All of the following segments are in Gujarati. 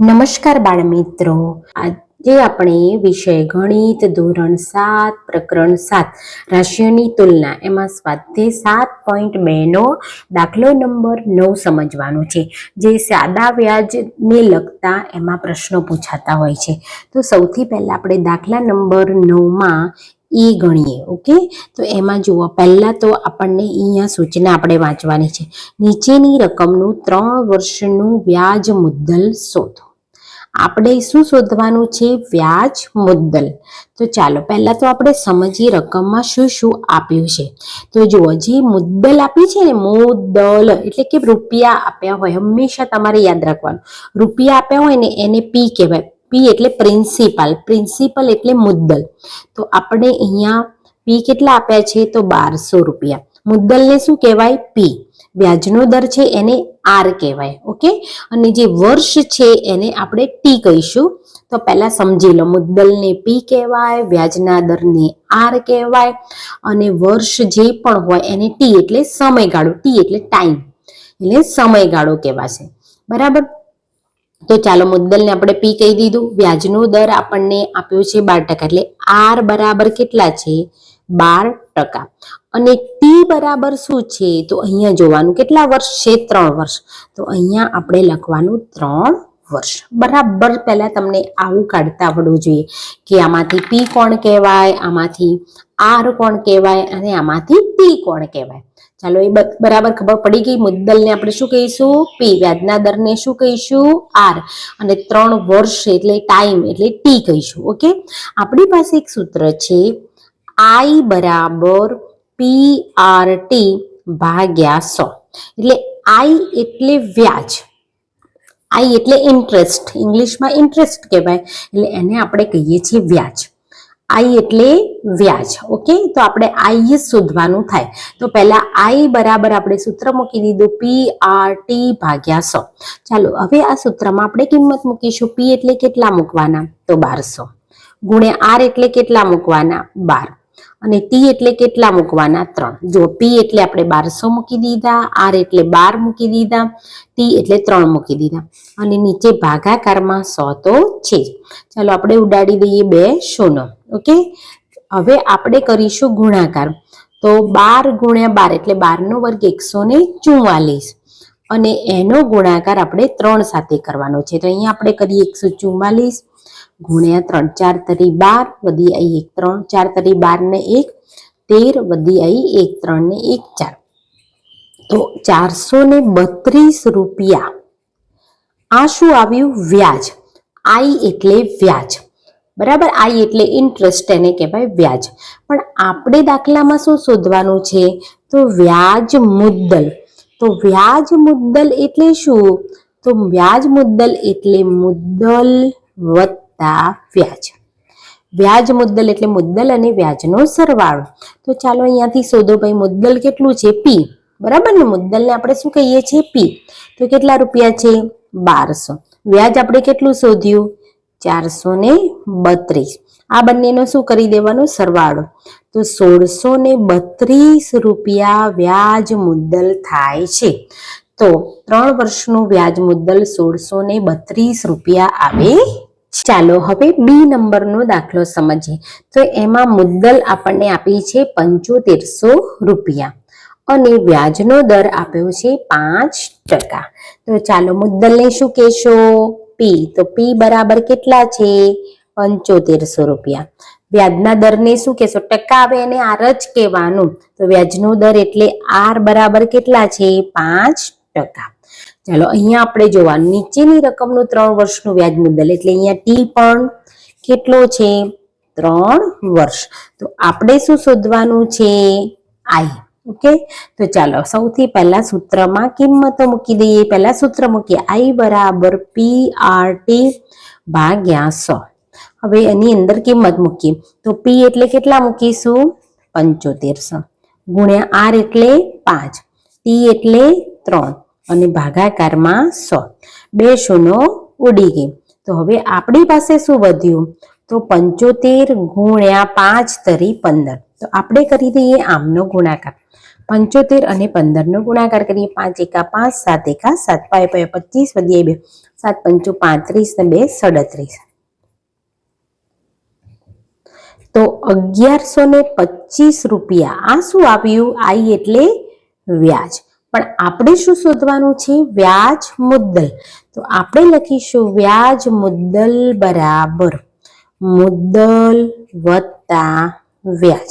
નમસ્કાર બાળ મિત્રો આજે આપણે વિષય ગણિત ધોરણ સાત, પ્રકરણ સાત, રાશિઓની તુલના. એમાં સ્વાધ્યાય સાત પોઈન્ટ બે નો દાખલો નંબર નવ સમજવાનો છે. જે સાદા વ્યાજને લગતા એમાં પ્રશ્નો પૂછાતા હોય છે. તો સૌથી પહેલા આપણે દાખલા નંબર નવમાં એ ગણીએ, ઓકે? તો એમાં જુઓ, પહેલાં તો આપણને અહીંયા સૂચના આપણે વાંચવાની છે. નીચેની રકમનું ત્રણ વર્ષનું વ્યાજ મુદ્દલ શોધો. આપણે શું શોધવાનું છે? વ્યાજ મુદ્દલ. તો ચાલો, પહેલા તો આપણે સમજીએ રકમમાં શું શું આપ્યું છે. તો જુઓ, જે મુદ્દલ આપી છે ને, મુદ્દલ, એટલે કે રૂપિયા આપ્યા હોય, હંમેશા તમારે યાદ રાખવાનું. રૂપિયા આપ્યા હોય ને, એને પી કહેવાય. પી એટલે પ્રિન્સિપાલ પ્રિન્સિપલ એટલે મુદ્દલ. તો આપણે અહીંયા પી કેટલા આપ્યા છે? તો બારસો રૂપિયા. મુદ્દલને શું કહેવાય? પી વ્યાજનો દર છે એને આર કહેવાય ઓકે અને જે વર્ષ છે એને આપણે ટી કહીશું. તો પહેલા સમજી લો, મુદ્દલને પી કહેવાય, વ્યાજના દરને આર કહેવાય, અને વર્ષ જે પણ હોય એને ટી એટલે સમયગાળો ટી એટલે ટાઈમ એટલે સમયગાળો કહેવાશે. બરાબર? તો ચાલો મુદ્દલને આપણે પી કહી દીધું. વ્યાજનો દર આપણને આપ્યો છે બાર ટકા, એટલે આર બરાબર કેટલા છે? બાર ટકા. અને ટી બરાબર શું છે? તો અહીંયા જોવાનું કેટલા વર્ષ છે? ત્રણ વર્ષ. તો અહીંયા આપણે લખવાનું ત્રણ વર્ષ. બરાબર પહેલા તમને આવું કાઢતા આવડવું જોઈએ કે આમાંથી પી કોણ કહેવાય, આમાંથી આર કોણ કહેવાય અને આમાંથી ટી કોણ કહેવાય. ચાલો એ બરાબર ખબર પડી ગઈ? મુદ્દલને આપણે શું કહીશું? પી વ્યાજના દરને શું કહીશું? આર. અને ત્રણ વર્ષ એટલે ટાઈમ એટલે ટી કહીશું, ઓકે? આપણી પાસે એક સૂત્ર છે આઈ બરાબર પી આર ટી ભાગ્યા સો. એટલે આઈ એટલે વ્યાજ. આઈ એટલે ઇન્ટરેસ્ટ ઇંગ્લિશમાં ઇન્ટરેસ્ટ કહેવાય. એટલે એને આપણે કહીએ છીએ વ્યાજ. આઈ એટલે વ્યાજ. ઓકે? તો આપણે આઈ શોધવાનું થાય. તો પહેલા આઈ બરાબર આપણે સૂત્ર મૂકી દીધું. પી આર ટી ભાગ્યા સો. ચાલો, હવે આ સૂત્રમાં આપણે કિંમત મૂકીશું. પી એટલે કેટલા મૂકવાના? તો બારસો. ગુણ્યા આર એટલે કેટલા મૂકવાના? બાર. અને ટી એટલે કેટલા મૂકવાના? ત્રણ. જો પી એટલે આપણે બારસો મૂકી દીધા આર એટલે બાર મૂકી દીધા ટી એટલે ત્રણ મૂકી દીધા. અને નીચે ભાગાકારમાં સો તો છે ચાલો આપણે ઉડાડી દઈએ બે સોનો ઓકે? હવે આપણે કરીશું ગુણાકાર. તો બાર ગુણ્યા બાર એટલે બારનો વર્ગ એકસો ને ચુમ્માલીસ અને એનો ગુણાકાર આપણે ત્રણ સાથે કરવાનો છે. તો અહીંયા આપણે કરીએ એકસો ચુમ્માલીસ ગુણ્યા ત્રણ, ચાર તરી બાર વધી આવી એક, ત્રણ, ચાર તરી બાર ને એક, તેર વધી આવી એક, ત્રણ ને એક, ચાર. તો ચારસો ને બત્રીસ રૂપિયા. આ શું આવ્યું? વ્યાજ. આઈ એટલે વ્યાજ. બરાબર? આઈ એટલે ઇન્ટરેસ્ટ એને કહેવાય વ્યાજ. પણ આપણે દાખલામાં શું શોધવાનું છે? તો વ્યાજ મુદ્દલ. તો વ્યાજ મુદ્દલ એટલે શું? તો વ્યાજ મુદ્દલ એટલે મુદ્દલ વત્તા વ્યાજ. વ્યાજ મુદ્દલ એટલે મુદ્દલ અને વ્યાજનો સરવાળો. તો ચાલો અહીંયાથી શોધો ભાઈ, મુદ્દલ કેટલું છે? પી બરાબર ને? મુદ્દલને આપણે શું કહીએ છીએ? પી તો કેટલા રૂપિયા છે? બારસો. વ્યાજ આપણે કેટલું શોધ્યું? ચારસો ને બત્રીસ. આ બંનેનો શું કરી દેવાનો? સરવાળો. તો સોળસો ને બત્રીસ રૂપિયા વ્યાજ મુદ્દલ થાય છે. તો ત્રણ વર્ષનું વ્યાજ મુદ્દલ સોળસો ને બત્રીસ રૂપિયા આવે. ચાલો હવે બી નંબરનો દાખલો સમજીએ. તો એમાં મુદ્દલ આપણને આપી છે પંચોતેરસો રૂપિયા અને વ્યાજનો દર આપ્યો છે પાંચ ટકા. તો ચાલો મુદ્દલને શું કહેશો પી તો પી બરાબર કેટલા છે? પંચોતેરસો રૂપિયા. વ્યાજના દરને શું કહેશો? ટકા આવે એને આર જ કહેવાનું. તો વ્યાજનો દર એટલે આર બરાબર કેટલા છે? પાંચ ટકા. ચાલો, અહીંયા આપણે જોવા, નીચેની રકમનું ત્રણ વર્ષનું વ્યાજ મુદ્દલ, એટલે અહીંયા ટી પણ કેટલો છે? ત્રણ વર્ષ. તો આપણે શું શોધવાનું છે? આઈ. ઓકે? તો ચાલો, સૌથી પહેલા સૂત્રમાં કિંમતો મૂકી દઈએ. પહેલા સૂત્ર મૂકીએ. આઈ બરાબર પી આર ટી ભાગ્યા સો. હવે એની અંદર કિંમત મૂકીએ. તો પી એટલે કેટલા મૂકીશું? પંચોતેરસો ગુણ્યા આર એટલે પાંચ. ટી એટલે ત્રણ. અને ભાગાકારમાં સો. બે શૂનો ઉડી ગઈ. તો હવે આપણી પાસે શું વધ્યું? તો પંચોતેર ગુણ્યા પાંચ તરી પંદર. તો આપણે કરી દઈએ આમનો ગુણાકાર. પંચોતેર અને પંદરનો ગુણાકાર કરીએ. પાંચ એકા પાંચ, સાત એકા સાત. પાંચ પાંચ, પચીસ વધીએ બે. સાત પંચો પાંત્રીસ ને બે સડત્રીસ. તો અગિયારસો ને પચીસ રૂપિયા. આ શું આવ્યું? આઈ એટલે વ્યાજ. પણ આપણે શું શોધવાનું છે? વ્યાજ મુદ્દલ. તો આપણે લખીશું વ્યાજ મુદ્દલ બરાબર. મુદ્દલ વત્તા વ્યાજ.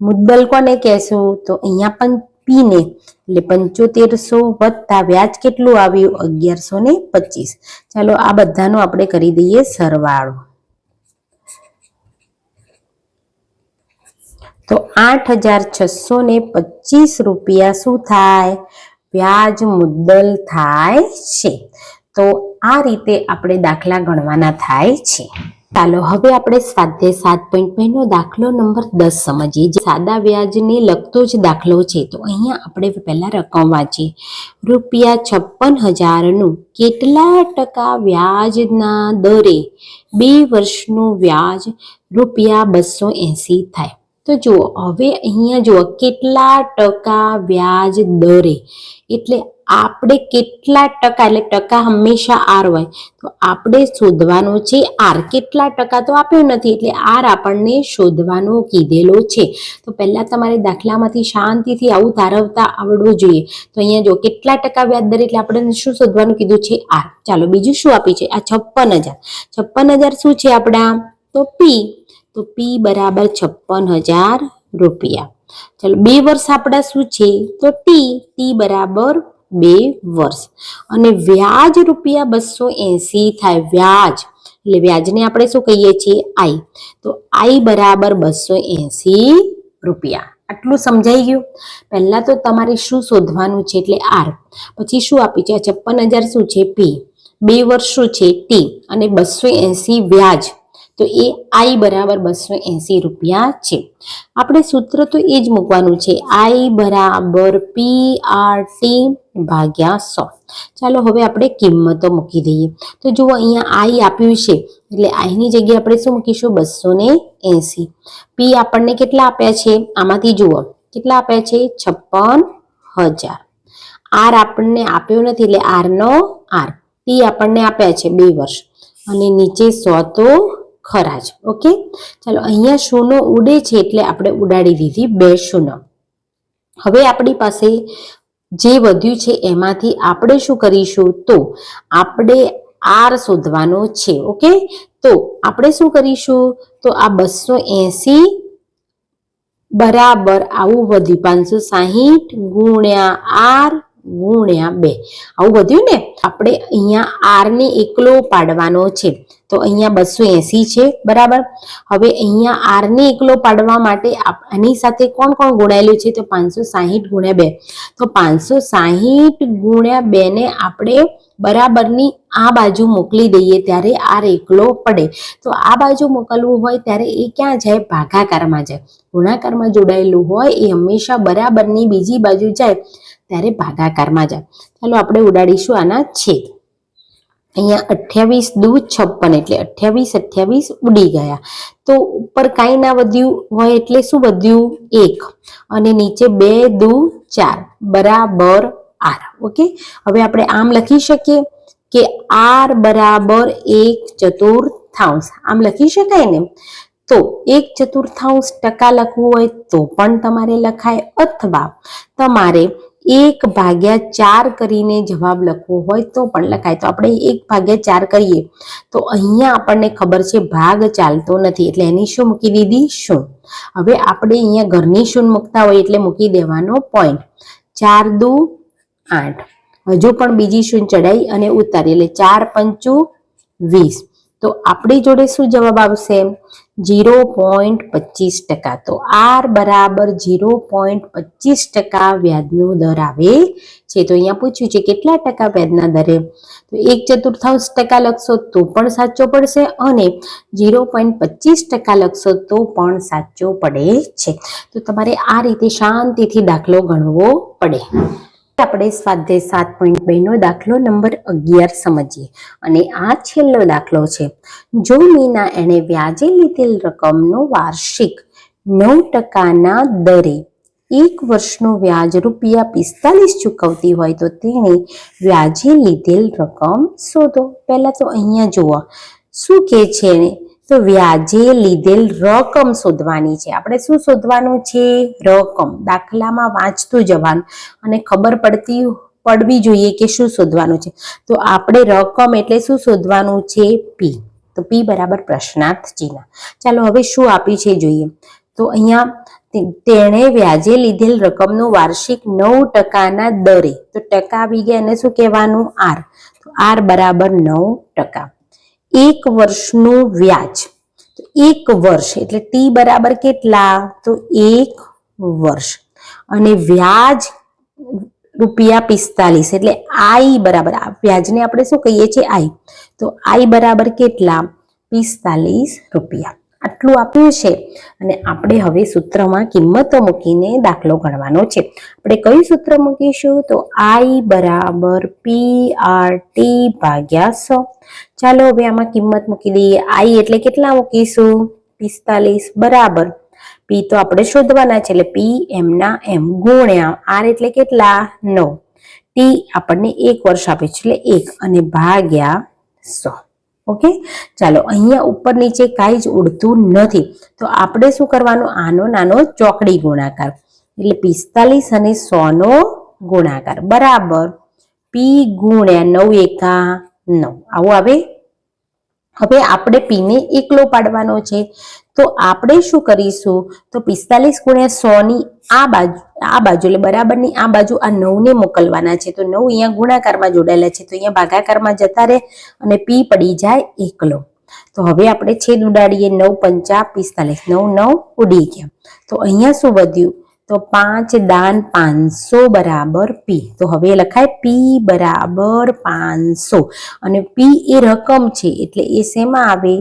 મુદ્દલ કોને કહેશું? તો અહીંયા પણ પી ને એટલે પંચોતેરસો વત્તા વ્યાજ કેટલું આવ્યું? અગિયારસો ને પચીસ. ચાલો આ બધાનો આપણે કરી દઈએ સરવાળો. તો આઠ હજાર છસો ને પચીસ રૂપિયા શું થાય? વ્યાજ મુદ્દલ થાય છે. તો આ રીતે આપણે દાખલા ગણવાના થાય છે. ચાલો હવે આપણે સ્વાધ્યાય સાત પોઈન્ટ નો દાખલો નંબર દસ સમજીએ. જે સાદા વ્યાજને લગતો જ દાખલો છે. તો અહીંયા આપણે પહેલા રકમ વાંચીએ. રૂપિયા છપ્પન હજારનું કેટલા ટકા વ્યાજના દરે બે વર્ષનું વ્યાજ રૂપિયા બસો એંસી થાય? તો જુઓ, હવે અહીંયા જુઓ, કેટલા ટકા વ્યાજ દરે. એટલે આપણે કેટલા ટકા, એટલે ટકા હંમેશા આર હોય. તો આપણે શોધવાનું છે આર કેટલા ટકા તો આપ્યું નથી, એટલે આર આપણને શોધવાનું કીધેલો છે. તો પહેલાં તમારે દાખલામાંથી શાંતિથી આવું તારવતા આવડવું જોઈએ. તો અહીંયા જો કેટલા ટકા વ્યાજ દર, એટલે આપણે શું શોધવાનું કીધું છે આર ચાલો બીજું શું આપ્યું છે? આ છપ્પન હજાર. છપ્પન હજાર શું છે આપણા? તો પી તો પી બરાબર છપ્પન હજાર રૂપિયા. ચાલો, બે વર્ષ આપણા શું છે? તો ટી ટી બરાબર બે વર્ષ. અને વ્યાજ રૂપિયા બસો એસી થાય, વ્યાજ. એટલે વ્યાજને આપણે શું કહીએ છીએ? આઈ તો આઈ બરાબર બસો એસી રૂપિયા. આટલું સમજાઈ ગયું? પહેલા તો તમારે શું શોધવાનું છે? એટલે આર પછી શું આપ્યું છે? આ છપ્પન હજાર શું છે? પી બે વર્ષ શું છે? ટી અને બસો એસી વ્યાજ. તો એ આઈ બરાબર બસો એસી રૂપિયા છે. આપણે સૂત્ર તો એ જ મૂકવાનું છે. આઈ બરાબર પી આર ટી ભાગ્યા સો. ચાલો હવે આપણે કિંમતો મૂકી દઈએ. તો જુઓ અહીંયા આઈ આપ્યું છે. એટલે આઈની જગ્યાએ આપણે શું મૂકીશું? બસો ને એસી. પી આપણને કેટલા આપ્યા છે? આમાંથી જુઓ. કેટલા આપ્યા છે? છપ્પન હજાર. આર આપણને આપ્યો નથી એટલે આરનો આર. ટી આપણને આપ્યા છે બે વર્ષ. અને નીચે સો તો ખરા જ, ઓકે? ચાલો, અહીંયા શૂનો ઉડે છે એટલે આપણે ઉડાડી દીધી બે શૂનો હવે આપણી પાસે જે વધ્યું છે એમાંથી આપણે શું કરીશું? તો આપણે આર શોધવાનો છે, ઓકે? તો આપણે શું કરીશું? તો આ બસો એસી બરાબર આવું વધ્યું. પાંચસો સાહીઠ ગુણ્યા આર ગુણ્યા બે. આવું વધ્યું ને આપણે અહીંયા આર ને એકલો પાડવાનો છે. તો અહીંયા બસો એસી છે, બરાબર? હવે અહીંયા આર ને એકલો પાડવા માટે આની સાથે કોણ કોણ ગુણાયેલું છે? તો પાંચસો સાહીઠ ગુણ્યા બે. તો પાંચસો સાહીઠ ગુણ્યા બે ને આપણે બરાબરની આ બાજુ મોકલી દઈએ ત્યારે આર એકલો પડે. તો આ બાજુ મોકલવું હોય ત્યારે એ ક્યાં જાય? ભાગાકારમાં જાય. ગુણાકારમાં જોડાયેલું હોય એ હંમેશા બરાબરની બીજી બાજુ જાય. ત્યારે ભાગાકારમાં જાય ચાલો આપણે ઉડાડીશું આના છેદ. અહીંયા અઠ્યાવીસ દુ છપ્પન એટલે અઠ્યાવીસ અઠ્યાવીસ ઉડી ગયા. તો ઉપર કાંઈ ના વધ્યું હોય એટલે શું વધ્યું? એક. અને નીચે બે દુ ચાર. બરાબર આર. ઓકે? હવે આપણે આમ લખી શકીએ કે આર બરાબર એક ચતુર્થાંશ. આમ લખી શકાય ને? તો એક ચતુર્થાંશ ટકા લખવું હોય તો પણ તમારે લખાય અથવા તમારે એક ભાગ્યા ચાર કરીને જવાબ લખવો હોય તો પણ લખાય. તો આપણે એક ભાગ્યા ચાર કરીએ તો અહીંયા આપણને ખબર છે ભાગ ચાલતો નથી. એટલે એની શું મૂકી દીધી? શું હવે આપણે અહીંયા ઘરની શૂન મૂકતા હોય એટલે મૂકી દેવાનો પોઈન્ટ ચાર દુ આઠ. હજુ પણ બીજી શૂન ચડાઈ અને ઉતારી. એટલે ચાર પંચું વીસ. તો આપણી જોડે શું જવાબ આવશે? જીરો પોઈન્ટ પચીસ ટકા. તો આર બરાબર જીરો પોઈન્ટ પચીસ ટકા વ્યાજનો દર આવે છે. તો અહીંયા પૂછ્યું છે કેટલા ટકા વ્યાજના દરે? તો એક ચતુર્થાંશ ટકા લખશો તો પણ સાચો પડશે અને જીરો પોઈન્ટ પચીસ ટકા લખશો તો પણ સાચો પડે છે. તો તમારે આ રીતે શાંતિથી દાખલો ગણવો પડે. આપણે સ્વાધ્યાય સાત પોઈન્ટ નો દાખલો નંબર અગિયાર સમજીએ. અને આ છેલ્લો દાખલો છે. જો મીના એણે વ્યાજે લીધેલ રકમનો વાર્ષિક નવ ટકાના દરે એક વર્ષનું વ્યાજ રૂપિયા પિસ્તાલીસ ચૂકવતી હોય તો તેણે વ્યાજે લીધેલ રકમ શોધો. પહેલાં તો અહીંયા જુઓ. શું કહે છે? તો વ્યાજે લીધેલ રકમ શોધવાની છે. આપણે શું શોધવાનું છે? રકમ. દાખલામાં વાંચતું જવાનું અને ખબર પડતી પડવી જોઈએ કે શું શોધવાનું છે. તો આપણે રકમ એટલે શું શોધવાનું છે? પી તો પી બરાબર પ્રશ્નાર્થ ચિહ્ન ચાલો હવે શું આપ્યું છે જોઈએ. તો અહીંયા તેણે વ્યાજે લીધેલ રકમનું વાર્ષિક નવ ટકાના દરે. તો ટકા આવી ગયા એને શું કહેવાનું? આર તો આર બરાબર નવ ટકા. એક વર્ષનું વ્યાજ. તો એક વર્ષ એટલે ટી બરાબર કેટલા? તો એક વર્ષ. અને વ્યાજ રૂપિયા પિસ્તાલીસ એટલે આઈ બરાબર. વ્યાજને આપણે શું કહીએ છીએ? આઈ તો આઈ બરાબર કેટલા? પિસ્તાલીસ રૂપિયા. આટલું આપ્યું છે. અને આપણે હવે સૂત્રમાં કિંમતો મૂકીને દાખલો ગણવાનો છે. આપણે કયું સૂત્ર મૂકીશું? તો આઈ બરાબર પી આર ટી ભાગ્યા સો. ચાલો હવે આમાં કિંમત મૂકી દઈએ આઈ એટલે કેટલા મૂકીશું? પિસ્તાલીસ બરાબર. પી તો આપણે શોધવાના છે એટલે પી એમના એમ ગુણ્યા આર એટલે કેટલા? નવ. ટી આપણને એક વર્ષ આપે છે એટલે એક અને ભાગ્યા સો. ઓકે? ચાલો, અહીંયા ઉપર નીચે કાંઈ જ ઉડતું નથી. તો આપણે શું કરવાનું? આનો નાનો ચોકડી ગુણાકાર. એટલે પિસ્તાલીસ અને સો નો ગુણાકાર. બરાબર. પી ગુણ્યા નવ એકા નવ. આવું આવે? હવે આપણે પીને એકલો પાડવાનો છે. તો આપણે શું કરીશું? તો પિસ્તાલીસ ગુણ્યા સો ની આ બાજુ આ બાજુ એટલે બરાબરની આ બાજુ આ નવને મોકલવાના છે. તો નવ અહીંયા ગુણાકારમાં જોડાયેલા છે. તો અહીંયા ભાગાકારમાં જતા રહે અને પી પડી જાય એકલો. તો હવે આપણે છેદ ઉડાડીએ નવ પંચા પિસ્તાલીસ. નવ નવ ઉડી ગયા. તો અહીંયા શું વધ્યું? તો પાંચ દાન પાંચસો બરાબર પી તો હવે લખાય પી બરાબર પાંચસો. અને પી એ રકમ છે, એટલે એ શેમાં આવે?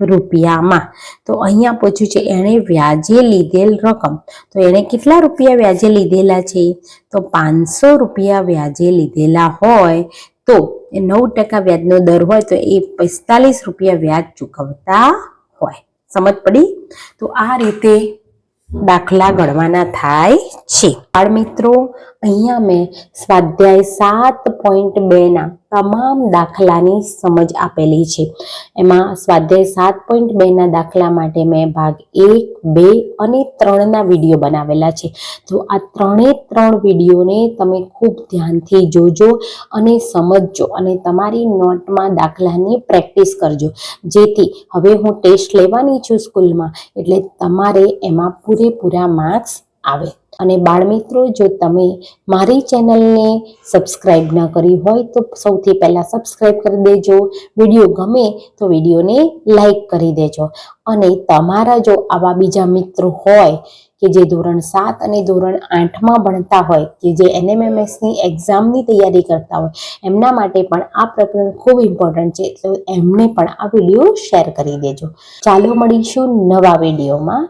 રૂપિયામાં. તો અહીંયા પૂછ્યું છે, એણે વ્યાજે લીધેલ રકમ? તો એણે કેટલા રૂપિયા વ્યાજે લીધેલા છે? તો પાંચસો રૂપિયા વ્યાજે લીધેલા હોય તો એ નવ ટકા વ્યાજનો દર હોય તો એ પિસ્તાલીસ રૂપિયા વ્યાજ ચૂકવતા હોય. સમજ પડી? તો આ રીતે દાખલા ગણવાના થાય છે. બાળ મિત્રો અહીંયા મેં સ્વાધ્યાય સાત પોઈન્ટ બેના તમામ દાખલાની સમજ આપેલી છે. એમાં સ્વાધ્યાય સાત પોઈન્ટ બેના દાખલા માટે મેં ભાગ એક, બે અને ત્રણના વીડિયો બનાવેલા છે. તો આ ત્રણે ત્રણ વિડીયોને તમે ખૂબ ધ્યાનથી જોજો અને સમજજો અને તમારી નોટમાં દાખલાની પ્રેક્ટિસ કરજો. જેથી હવે હું ટેસ્ટ લેવાની છું સ્કૂલમાં, એટલે તમારે એમાં પૂરેપૂરા માર્ક્સ આવે. અને બાળમિત્રો જો તમે મારી ચેનલને સબસ્ક્રાઇબ ન કરી હોય, તો સૌથી પહેલાં સબસ્ક્રાઇબ કરી દેજો. વીડિયો ગમે તો વિડીયોને લાઈક કરી દેજો. અને તમારા જો આવા બીજા મિત્રો હોય, કે જે ધોરણ સાત અને ધોરણ આઠમાં ભણતા હોય, કે જે એનએમએમએસની એક્ઝામની તૈયારી કરતા હોય, એમના માટે પણ આ પ્રકરણ ખૂબ ઇમ્પોર્ટન્ટ છે. તો એમને પણ આ વીડિયો શેર કરી દેજો. ચાલો મળીશું નવા વિડીયોમાં.